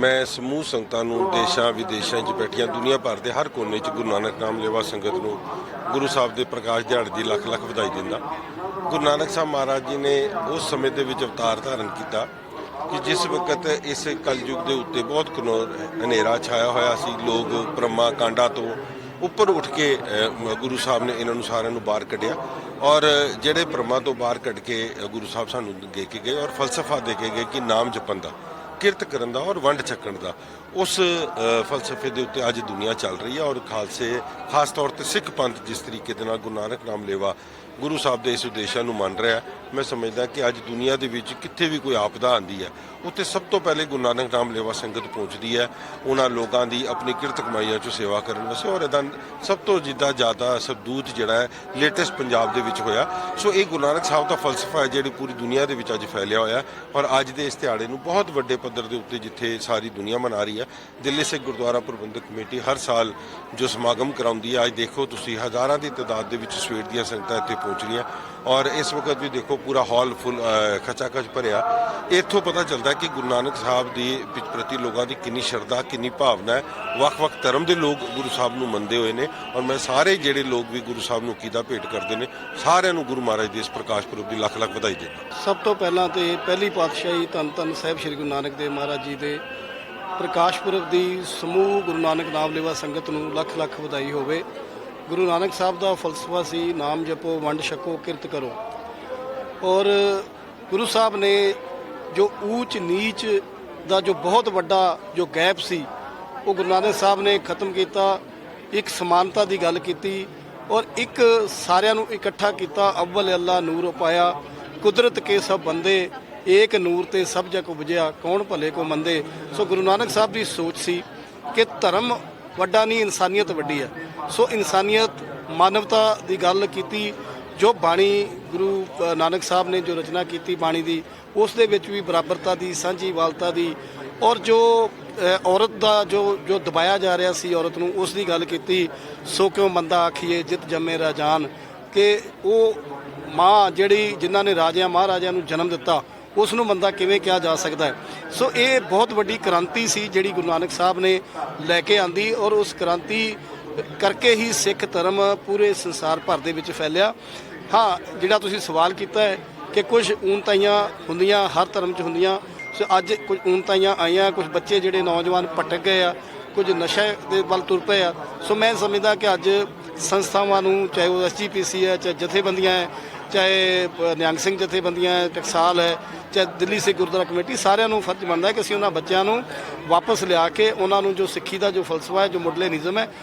ਮੈਂ ਸਮੂਹ ਸੰਗਤਾਂ ਨੂੰ ਦੇਸ਼ਾਂ ਵਿਦੇਸ਼ਾਂ 'ਚ ਬੈਠੀਆਂ ਦੁਨੀਆ ਭਰ ਦੇ ਹਰ ਕੋਨੇ 'ਚ ਗੁਰੂ ਨਾਨਕ ਨਾਮ ਲੇਵਾ ਸੰਗਤ ਨੂੰ ਗੁਰੂ ਸਾਹਿਬ ਦੇ ਪ੍ਰਕਾਸ਼ ਦਿਹਾੜੇ ਦੀ ਲੱਖ ਲੱਖ ਵਧਾਈ ਦਿੰਦਾ। ਗੁਰੂ ਨਾਨਕ ਸਾਹਿਬ ਮਹਾਰਾਜ ਜੀ ਨੇ ਉਸ ਸਮੇਂ ਦੇ ਵਿੱਚ ਅਵਤਾਰ ਧਾਰਨ ਕੀਤਾ ਕਿ ਜਿਸ ਵਕਤ ਇਸ ਕਲਯੁਗ ਦੇ ਉੱਤੇ ਬਹੁਤ ਹਨੇਰਾ ਛਾਇਆ ਹੋਇਆ ਸੀ, ਲੋਕ ਬ੍ਰਹਮਾ ਕਾਂਡਾ ਤੋਂ ਉੱਪਰ ਉੱਠ ਕੇ ਗੁਰੂ ਸਾਹਿਬ ਨੇ ਇਹਨਾਂ ਨੂੰ ਸਾਰਿਆਂ ਨੂੰ ਬਾਹਰ ਕੱਢਿਆ ਔਰ ਜਿਹੜੇ ਬ੍ਰਹਮਾ ਤੋਂ ਬਾਹਰ ਕੱਢ ਕੇ ਗੁਰੂ ਸਾਹਿਬ ਸਾਨੂੰ ਦੇ ਕੇ ਗਏ ਔਰ ਫਲਸਫਾ ਦੇ ਕੇ ਗਏ ਕਿ ਨਾਮ ਜਪਣ ਦਾ। ਕਿਰਤ ਕਰਨ ਦਾ ਔਰ ਵੰਡ ਛਕਣ ਦਾ। ਉਸ ਫਲਸਫੇ ਦੇ ਉੱਤੇ ਅੱਜ ਦੁਨੀਆ ਚੱਲ ਰਹੀ ਹੈ ਔਰ ਖਾਲਸੇ, ਖਾਸ ਤੌਰ ਤੇ ਸਿੱਖ ਪੰਥ ਜਿਸ ਤਰੀਕੇ ਦੇ ਨਾਲ ਗੁਰੂ ਨਾਨਕ ਨਾਮ ਲੇਵਾ ਗੁਰੂ ਸਾਹਿਬ ਦੇ ਇਸ ਉਦੇਸ਼ਾਂ ਨੂੰ ਮੰਨ ਰਿਹਾ, ਮੈਂ ਸਮਝਦਾ ਕਿ ਅੱਜ ਦੁਨੀਆ ਦੇ ਵਿੱਚ ਕਿੱਥੇ ਵੀ ਕੋਈ ਆਪਦਾ ਆਂਦੀ ਹੈ, ਉੱਥੇ ਸਭ ਤੋਂ ਪਹਿਲੇ ਗੁਰੂ ਨਾਨਕ ਨਾਮ ਲੇਵਾ ਸੰਗਤ ਪਹੁੰਚਦੀ ਹੈ, ਉਹਨਾਂ ਲੋਕਾਂ ਦੀ ਆਪਣੀ ਕਿਰਤ ਕਮਾਈਆਂ 'ਚੋਂ ਸੇਵਾ ਕਰਨ ਵਾਸਤੇ ਔਰ ਇਹਦਾ ਸਭ ਤੋਂ ਜਿੱਦਾਂ ਜ਼ਿਆਦਾ ਸਬਦੂਤ ਜਿਹੜਾ ਹੈ ਲੇਟੈਸਟ ਪੰਜਾਬ ਦੇ ਵਿੱਚ ਹੋਇਆ। ਸੋ ਇਹ ਗੁਰੂ ਨਾਨਕ ਸਾਹਿਬ ਦਾ ਫਲਸਫਾ ਹੈ, ਜਿਹੜੀ ਪੂਰੀ ਦੁਨੀਆ ਦੇ ਵਿੱਚ ਅੱਜ ਫੈਲਿਆ ਹੋਇਆ ਔਰ ਅੱਜ ਦੇ ਇਸ ਦਿਹਾੜੇ ਨੂੰ ਬਹੁਤ ਵੱਡੇ ਪੱਧਰ ਦੇ ਉੱਤੇ ਜਿੱਥੇ ਸਾਰੀ ਦੁਨੀਆ ਮਨਾ ਰਹੀ ਹੈ, ਦਿੱਲੀ ਸਿੱਖ ਗੁਰਦੁਆਰਾ ਪ੍ਰਬੰਧਕ ਕਮੇਟੀ ਹਰ ਸਾਲ ਜੋ ਸਮਾਗਮ ਕਰਾਉਂਦੀ ਹੈ, ਅੱਜ ਦੇਖੋ ਤੁਸੀਂ ਹਜ਼ਾਰਾਂ ਦੀ ਤਾਦਾਦ ਦੇ ਵਿੱਚ ਸਵੇਰ ਦੀਆਂ ਸੰਗਤਾਂ ਇੱਥੇ ਪਹੁੰਚ ਰਹੀਆਂ ਔਰ ਇਸ ਵਕਤ ਵੀ ਦੇਖੋ ਪੂਰਾ ਹਾਲ ਫੁੱਲ ਖਚਾਖਚ ਭਰਿਆ। ਇੱਥੋਂ ਪਤਾ ਚੱਲਦਾ ਕਿ ਗੁਰੂ ਨਾਨਕ ਸਾਹਿਬ ਦੀ ਪ੍ਰਤੀ ਲੋਕਾਂ ਦੀ ਕਿੰਨੀ ਸ਼ਰਧਾ, ਕਿੰਨੀ ਭਾਵਨਾ ਹੈ। ਵੱਖ-ਵੱਖ ਧਰਮ ਦੇ ਲੋਕ ਗੁਰੂ ਸਾਹਿਬ ਨੂੰ ਮੰਨਦੇ ਹੋਏ ਨੇ ਔਰ ਮੈਂ ਸਾਰੇ ਜਿਹੜੇ ਲੋਕ ਵੀ ਗੁਰੂ ਸਾਹਿਬ ਨੂੰ ਕੀਦਾ ਭੇਟ ਕਰਦੇ ਨੇ, ਸਾਰਿਆਂ ਨੂੰ ਗੁਰੂ ਮਹਾਰਾਜ ਦੇ ਇਸ ਪ੍ਰਕਾਸ਼ ਪੁਰਬ ਦੀ ਲੱਖ ਲੱਖ ਵਧਾਈ ਦਿੰਦਾ। ਸਭ ਤੋਂ ਪਹਿਲਾਂ ਤੇ ਪਹਿਲੀ ਪਾਤਸ਼ਾਹੀ ਧੰਨ ਧੰਨ ਸਾਹਿਬ ਸ੍ਰੀ ਗੁਰੂ ਨਾਨਕ ਦੇਵ ਮਹਾਰਾਜ ਜੀ ਦੇ ਪ੍ਰਕਾਸ਼ ਪੁਰਬ ਦੀ ਸਮੂਹ ਗੁਰੂ ਨਾਨਕ ਨਾਮ ਲੈਵਾ ਸੰਗਤ ਨੂੰ ਲੱਖ ਲੱਖ ਵਧਾਈ ਹੋਵੇ। ਗੁਰੂ ਨਾਨਕ ਸਾਹਿਬ ਦਾ ਫਲਸਫਾ ਸੀ, ਨਾਮ ਜਪੋ, ਵੰਡ ਛਕੋ, ਕਿਰਤ ਕਰੋ। ਔਰ ਗੁਰੂ ਸਾਹਿਬ ਨੇ ਜੋ ਊਚ ਨੀਚ ਦਾ ਜੋ ਬਹੁਤ ਵੱਡਾ ਜੋ ਗੈਪ ਸੀ, ਉਹ ਗੁਰੂ ਨਾਨਕ ਸਾਹਿਬ ਨੇ ਖਤਮ ਕੀਤਾ, ਇੱਕ ਸਮਾਨਤਾ ਦੀ ਗੱਲ ਕੀਤੀ ਔਰ ਇੱਕ ਸਾਰਿਆਂ ਨੂੰ ਇਕੱਠਾ ਕੀਤਾ, ਅਵਲ ਅੱਲਾ ਨੂਰ ਉਪਾਇਆ, ਕੁਦਰਤ ਕੇ ਸਭ ਬੰਦੇ ਏਕ ਨੂਰ ਤੇ ਸਭ ਜਗ ਉਪਜਿਆ ਕੌਣ ਭਲੇ ਕੋ ਮੰਦੇ? ਸੋ ਗੁਰੂ ਨਾਨਕ ਸਾਹਿਬ ਦੀ ਸੋਚ ਸੀ ਕਿ ਧਰਮ ਵੱਡਾ ਨਹੀਂ ਇਨਸਾਨੀਅਤ ਵੱਡੀ ਹੈ। ਸੋ ਇਨਸਾਨੀਅਤ ਮਾਨਵਤਾ ਦੀ ਗੱਲ ਕੀਤੀ ਜੋ ਬਾਣੀ ਗੁਰੂ ਅ, ਨਾਨਕ ਸਾਹਿਬ ਨੇ ਜੋ ਰਚਨਾ ਕੀਤੀ ਬਾਣੀ ਦੀ ਉਸ ਦੇ ਵਿੱਚ ਵੀ ਬਰਾਬਰਤਾ ਦੀ ਸਾਂਝੀਵਾਲਤਾ ਦੀ ਔਰ ਜੋ ਔਰਤ ਦਾ ਜੋ ਜੋ ਦਬਾਇਆ ਜਾ ਰਿਹਾ ਸੀ ਔਰਤ ਨੂੰ ਉਸ ਦੀ ਗੱਲ ਕੀਤੀ ਸੋ ਕਿਉਂ ਮੰਦਾ ਆਖੀਏ ਜਿਤ ਜੰਮੇ ਰਾਜਾਨ ਕਿ ਉਹ ਮਾਂ ਜਿਹੜੀ ਜਿਨ੍ਹਾਂ ਨੇ ਰਾਜਿਆਂ ਮਹਾਰਾਜਿਆਂ ਨੂੰ ਜਨਮ ਦਿੱਤਾ ਉਸ ਨੂੰ ਮੰਦਾ ਕਿਵੇਂ ਕਿਹਾ ਜਾ ਸਕਦਾ ਹੈ? ਸੋ ਇਹ ਬਹੁਤ ਵੱਡੀ ਕ੍ਰਾਂਤੀ ਸੀ ਜਿਹੜੀ ਗੁਰੂ ਨਾਨਕ ਸਾਹਿਬ ਨੇ ਲੈ ਕੇ ਆਂਦੀ ਔਰ ਉਸ ਕ੍ਰਾਂਤੀ ਕਰਕੇ ਹੀ ਸਿੱਖ ਧਰਮ ਪੂਰੇ ਸੰਸਾਰ ਭਰ ਦੇ ਵਿੱਚ ਫੈਲਿਆ। ਹਾਂ, ਜਿਹੜਾ ਤੁਸੀਂ ਸਵਾਲ ਕੀਤਾ ਹੈ ਕਿ ਕੁਝ ਊਨਤਾਈਆਂ ਹੁੰਦੀਆਂ, ਹਰ ਧਰਮ 'ਚ ਹੁੰਦੀਆਂ, ਸੋ ਅੱਜ ਕੁਝ ਊਨਤਾਈਆਂ ਆਈਆਂ, ਕੁਝ ਬੱਚੇ ਜਿਹੜੇ ਨੌਜਵਾਨ ਭਟਕ ਗਏ ਆ, ਕੁਝ ਨਸ਼ੇ ਦੇ ਵੱਲ ਤੁਰ ਪਏ ਆ। ਸੋ ਮੈਂ ਸਮਝਦਾ ਕਿ ਅੱਜ ਸੰਸਥਾਵਾਂ ਨੂੰ, ਚਾਹੇ ਉਹ ਐਸਜੀਪੀਸੀ ਹੈ, ਚਾਹੇ ਜਥੇਬੰਦੀਆਂ ਹੈ ਚਾਹੇ ਨਿਹੰਗ ਸਿੰਘ ਜਥੇਬੰਦੀਆਂ ਟਕਸਾਲ ਹੈ, ਚਾਹੇ ਦਿੱਲੀ ਸਿੱਖ ਗੁਰਦੁਆਰਾ ਕਮੇਟੀ, ਸਾਰਿਆਂ ਨੂੰ ਫਰਜ਼ ਬਣਦਾ ਕਿ ਅਸੀਂ ਉਹਨਾਂ ਬੱਚਿਆਂ ਨੂੰ ਵਾਪਸ ਲਿਆ ਕੇ ਉਹਨਾਂ ਨੂੰ ਜੋ ਸਿੱਖੀ ਦਾ ਜੋ ਫਲਸਫਾ ਹੈ, ਜੋ ਮੁੱਢਲੇ ਨਿਯਮ ਹੈ